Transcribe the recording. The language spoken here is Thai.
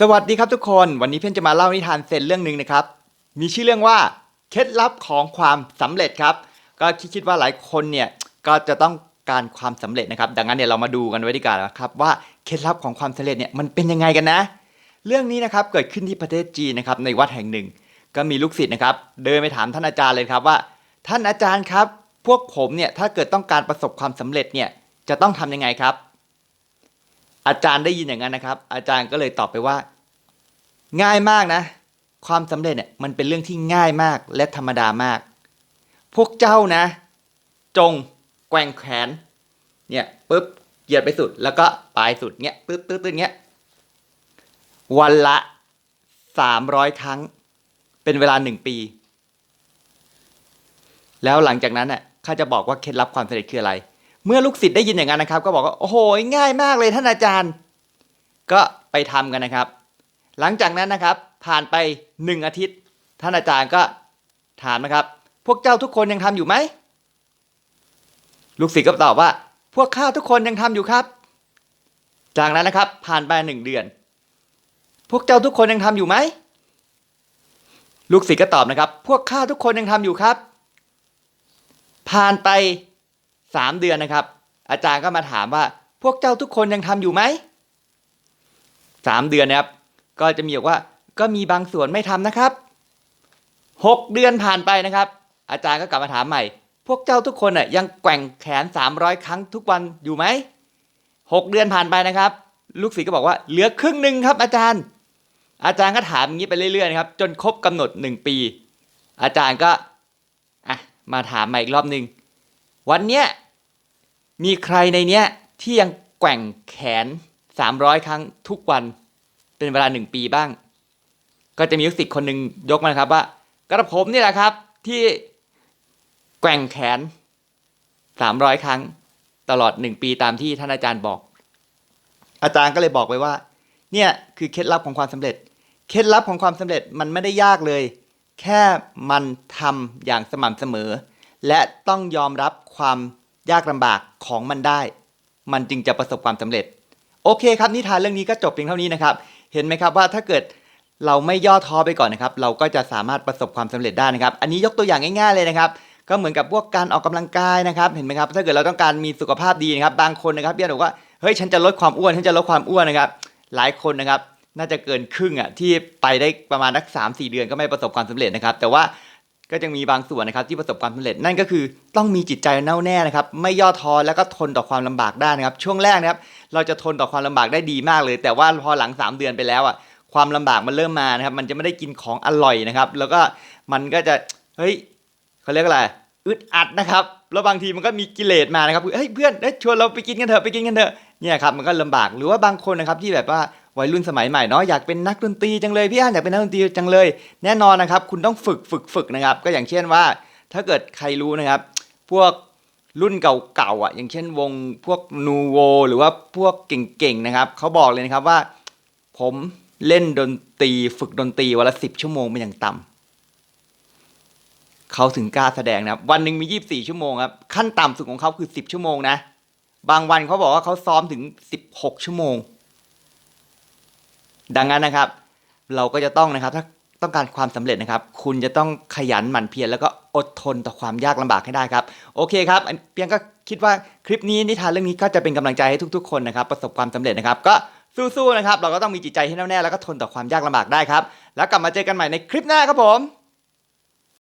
สวัสดีครับทุกคนวันนี้เพื่อนจะมาเล่านิทานเซนเรื่องหนึ่งนะครับ มีชื่อเรื่องว่าเคล็ดลับของความสำเร็จครับ ก็คิดว่าหลายคนเนี่ยก็จะต้องการความสำเร็จนะครับ ดังนั้นเนี่ยเรามาดูกันไว้ดีกว่านะครับว่าเคล็ดลับของความสำเร็จเนี่ยมันเป็นยังไงกันนะ เรื่องนี้นะครับเกิดขึ้นที่ประเทศจีนนะครับในวัดแห่งหนึ่ง ก็มีลูกศิษย์นะครับ เดินไปถามท่านอาจารย์เลยครับว่า ท่านอาจารย์ครับ พวกผมเนี่ยถ้าเกิดต้องการประสบความสำเร็จเนี่ยจะต้องทำยังไงครับ อาจารย์ได้ยินอย่างนั้นนะครับ อาจารย์ก็เลยตอบไปว่า ง่ายมากนะ ความสำเร็จเนี่ยมันเป็นเรื่องที่ง่ายมากและธรรมดามาก พวกเจ้านะ จงแกว่งแขนเนี่ยปุ๊บเหยียดไปสุดแล้วก็ปลายสุดเงี้ยตึ๊ดตึ๊ดตึ๊ดเงี้ยวันละสามร้อยครั้ง เป็นเวลาหนึ่งปี แล้วหลังจากนั้นน่ะข้าจะบอกว่าเคล็ดลับความสำเร็จคืออะไร เมื่อลูกศิษย์ได้ยินอย่างนั้นนะครับ ก็บอกว่าโอ้โหง่ายมากเลยท่านอาจารย์ ก็ไปทำกันนะครับ หลังจากนั้นนะครับ ผ่านไปหนึ่งอาทิตย์ ท่านอาจารย์ก็ถามนะครับ พวกเจ้าทุกคนยังทำอยู่ไหมลูกศิษย์ก็ตอบว่า พวกข้าทุกคนยังทำอยู่ครับ จากนั้นนะครับ ผ่านไปหนึ่งเดือน พวกเจ้าทุกคนยังทำอยู่ไหมลูกศิษย์ก็ตอบนะครับ พวกข้าทุกคนยังทำอยู่ครับ ผ่านไป สามเดือนนะครับ อาจารย์ก็มาถามว่าพวกเจ้าทุกคนยังทำอยู่ไหมสามเดือนนะครับ ก็จะมีบอกว่าก็มีบางส่วนไม่ทำนะครับหกเดือนผ่านไปนะครับ อาจารย์ก็กลับมาถามใหม่ พวกเจ้าทุกคนน่ะยังแกว่งแขน300ครั้งทุกวันอยู่ไหมหกเดือนผ่านไปนะครับ ลูกศิษย์ก็บอกว่าเหลือครึ่งหนึ่งครับ อาจารย์ อาจารย์ก็ถามอย่างนี้ไปเรื่อยๆนะครับ จนครบกำหนดหนึ่งปี อาจารย์ก็อะมาถามใหม่อีกรอบหนึ่งวันเนี้ย มีใครในเนี้ยที่ยังแกว่งแขน 300 ครั้งทุกวันเป็นเวลาหนึ่งปีบ้าง ก็จะมีลูกศิษย์คนหนึ่งยกมาครับว่ากระผมนี่แหละครับที่แกว่งแขนสามร้อยครั้งตลอดหนึ่งปีตามที่ท่านอาจารย์บอก อาจารย์ก็เลยบอกไปว่า เนี่ยคือเคล็ดลับของความสำเร็จ เคล็ดลับของความสำเร็จมันไม่ได้ยากเลย แค่มันทำอย่างสม่ำเสมอ และต้องยอมรับความ ยากลำบากของมันได้ มันจึงจะประสบความสำเร็จ โอเคครับนิทานเรื่องนี้ก็จบเพียงเท่านี้นะครับ เห็นไหมครับว่าถ้าเกิดเราไม่ย่อท้อไปก่อนนะครับ เราก็จะสามารถประสบความสำเร็จได้นะครับ อันนี้ยกตัวอย่างง่ายๆเลยนะครับ ก็เหมือนกับพวกการออกกำลังกายนะครับ เห็นไหมครับ ถ้าเกิดเราต้องการมีสุขภาพดีนะครับ บางคนนะครับพี่บอกว่า เฮ้ย ฉันจะลดความอ้วน ฉันจะลดความอ้วนนะครับ หลายคนนะครับ น่าจะเกินครึ่งอะที่ไปได้ประมาณนักสามสี่เดือนก็ไม่ประสบความสำเร็จนะครับ แต่ว่า ก็จะมีบางส่วนนะครับที่ประสบความสำเร็จนั่นก็คือต้องมีจิตใจแน่วแน่นะครับไม่ย่อท้อแล้วก็ทนต่อความลำบากได้นะครับช่วงแรกนะครับเราจะทนต่อความลำบากได้ดีมากเลย แต่ว่าพอหลัง 3 เดือนไปแล้วอะความลำบากมันเริ่มมานะครับมันจะไม่ได้กินของอร่อยนะครับแล้วก็มันก็จะเฮ้ยเขาเรียกอะไรอึดอัดนะครับแล้วบางทีมันก็มีกิเลสมานะครับเฮ้ยเพื่อนเฮ้ยชวนเราไปกินกันเถอะไปกินกันเถอะเนี่ยครับมันก็ลำบากหรือว่าบางคนนะครับที่แบบว่า วัยรุ่นสมัยใหม่เนาะอยากเป็นนักดนตรีจังเลยพี่อ่านอยากเป็นนักดนตรีจังเลย แน่นอนนะครับ คุณต้องฝึกฝึกฝึกนะครับ ก็อย่างเช่นว่า ถ้าเกิดใครรู้นะครับ พวกรุ่นเก่าๆอะอย่างเช่นวงพวกนูโวหรือว่าพวกเก่งๆนะครับเขาบอกเลยนะครับว่า ผมเล่นดนตรีฝึกดนตรีวันละสิบชั่วโมงเป็นอย่างต่ำเขาถึงกล้าแสดงนะครับ วันหนึ่งมียี่บสี่ชั่วโมงครับขั้นต่ำสุดของเขาคือสิบชั่วโมงนะ บางวันเขาบอกว่าเขาซ้อมถึงสิบหกชั่วโมง ดังนั้นนะครับ เราก็จะต้องนะครับถ้าต้องการความสำเร็จนะครับ คุณจะต้องขยันหมั่นเพียรแล้วก็อดทนต่อความยากลำบากให้ได้ครับ โอเคครับเพียงก็คิดว่าคลิปนี้นิทานเรื่องนี้ก็จะเป็นกำลังใจให้ทุก ๆ คนนะครับ ประสบความสำเร็จนะครับ ก็สู้ๆนะครับ เราก็ต้องมีจิตใจที่แน่วแน่แล้วก็ทนต่อความยากลำบากได้ครับ แล้วกลับมาเจอกันใหม่ในคลิปหน้าครับผม